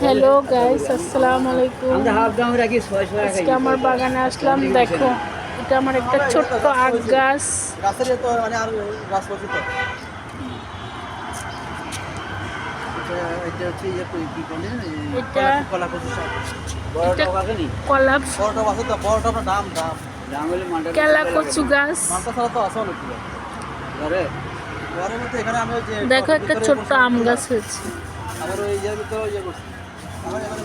Hello guys আসসালামু আলাইকুম আজকে আমার বাগানে আসলাম দেখো এটা আমার একটা ছোট্ট আখ গাছ। কলা কচু গাছ। দেখো একটা ছোট্ট আম গাছ হয়েছে। আমার ওই ইয়ের ভিতরে ইয়ে করছি আমার এখানে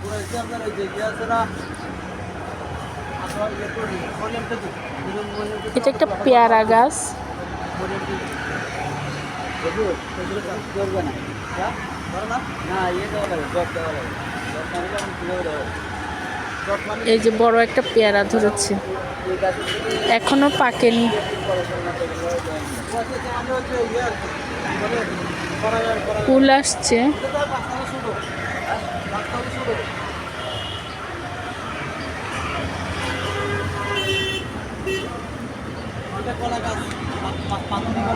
পুরো আপনার ওই যে ইয়ে আছে না ইয়ে এটা একটা পেয়ারা গাছ হ্যাঁ ইয়ে মানে এই যে বড় একটা পেয়ারা ধরেছে এখনও পাকেনি ফুল আসছে।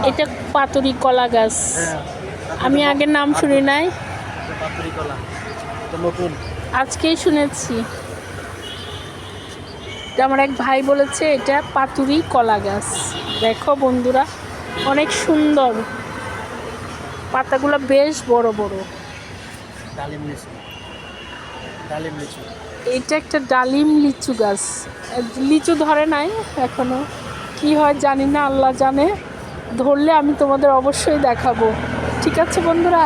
এটা পাতুরি কলা। গাছ। আমি আগের নাম শুনি নাই। আজকেই শুনেছি। আমার এক ভাই বলেছে, এটা পাতুরি কলা গাছ। দেখো বন্ধুরা, অনেক সুন্দর। পাতাগুলো বেশ বড় বড়। ডালিম লিচু। ডালিম লিচু। এটা একটা ডালিম লিচু গাছ। লিচু ধরে নাই এখনও। কি হয় জানি না আল্লাহ জানে। ধরলে আমি তোমাদের অবশ্যই দেখাবো। ঠিক আছে বন্ধুরা?